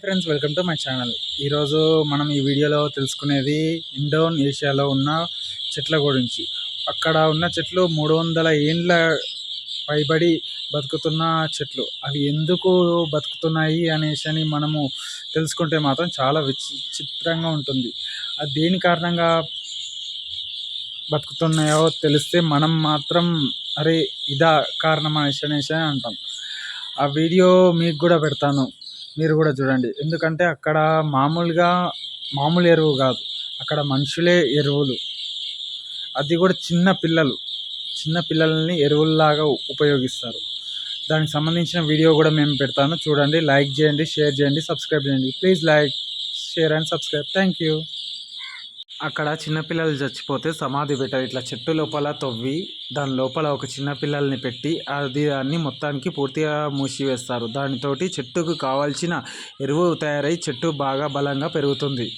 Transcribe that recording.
Friends welcome to my channel ఈరోజు మనం ఈ వీడియోలో తెలుసుకునేది ఇండోన్ ఏషియాలో ఉన్న చెట్ల గురించి. అక్కడ ఉన్న చెట్లు మూడు వందల ఏండ్ల పైబడి బతుకుతున్న చెట్లు. అవి ఎందుకు బతుకుతున్నాయి అనేసి అని మనము తెలుసుకుంటే మాత్రం చాలా విచిత్రంగా ఉంటుంది. అది దేని కారణంగా బతుకుతున్నాయో తెలిస్తే మనం మాత్రం అరే ఇదా కారణం అనేసి అనేసి అంటాం. ఆ వీడియో మీకు కూడా పెడతాను. మీరు కూడా చూడండి. ఎందుకంటే అక్కడ మామూలుగా మామూలు ఎరువు కాదు. అక్కడ మనుషులే ఎరువులు. అది కూడా చిన్న పిల్లలు. చిన్న పిల్లల్ని ఎరువుల్లాగా ఉపయోగిస్తారు. దానికి సంబంధించిన వీడియో కూడా మేము పెడతాను. చూడండి లైక్ చేయండి షేర్ చేయండి సబ్స్క్రైబ్ చేయండి. Please like share and subscribe. Thank you. అక్కడ చిన్నపిల్లలు చచ్చిపోతే సమాధి పెట్టారు. ఇట్లా చెట్టు లోపల తవ్వి దాని లోపల ఒక చిన్న పిల్లల్ని పెట్టి అది దాన్ని మొత్తానికి పూర్తిగా మూసివేస్తారు. దానితోటి చెట్టుకు కావాల్సిన ఎరువు తయారై చెట్టు బాగా బలంగా పెరుగుతుంది.